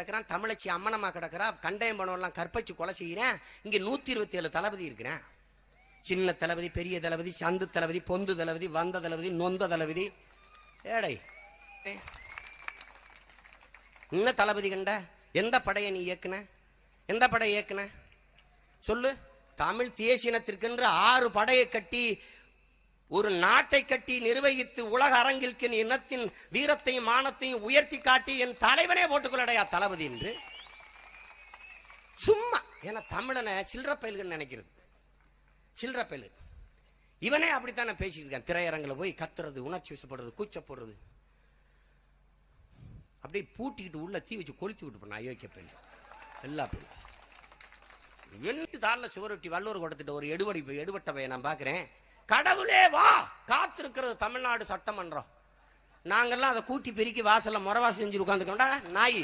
கிடக்கிறான் தமிழச்சி அம்மனமா கிடக்கிறா கண்டயம் பணம்லாம் கற்பச்சு கொலை செய்கிறேன் இங்கே நூத்தி இருபத்தி ஏழு தளபதி இருக்கிறேன். சின்ன தளபதி பெரிய தளபதி சந்து தளபதி பொந்து தளபதி வந்த தளபதி நொந்த தளபதி. ஏடை. என்ன தளபதி கண்ட? எந்த படையை நீ இயக்குன? எந்த படையை இயக்குன? சொல்லு. தமிழ் தேசியனத்திற்கென்று ஆறு படையை கட்டி ஒரு நாட்டை கட்டி நிர்வகித்து உலக அரங்கிற்கு என் இனத்தின் வீரத்தையும் மானத்தையும் உயர்த்தி காட்டி என் தலைவனே போட்டுக்கொள்ளடையா தளபதி என்று. சும்மா. ஏன்னா தமிழனை சில்லற பயல்கள் நினைக்கிறது. சில்லற பயல். இவனே அப்படித்தானே பேசிட்டு இருக்கான். திரையரங்கில் போய் கத்துறது உணர்ச்சி வசப்படுறது கூச்சப்படுறது. அப்படியே பூட்டிக்கிட்டு உள்ள தீ வச்சு கொளுத்தி விட்டு போன அயோக்கிய பெண் எல்லா பெண் வெண்டு தாளில் சுவரொட்டி வல்லூர் கொடுத்துட்டு ஒரு எடுபடி எடுபட்ட பையன் நான் பார்க்குறேன். கடவுளே வா! காத்திருக்கிறது தமிழ்நாடு சட்டமன்றம். நாங்கெல்லாம் அதை கூட்டி பெருக்கி வாசல்ல முறவா செஞ்சு உட்காந்துக்கோண்டா நாய்.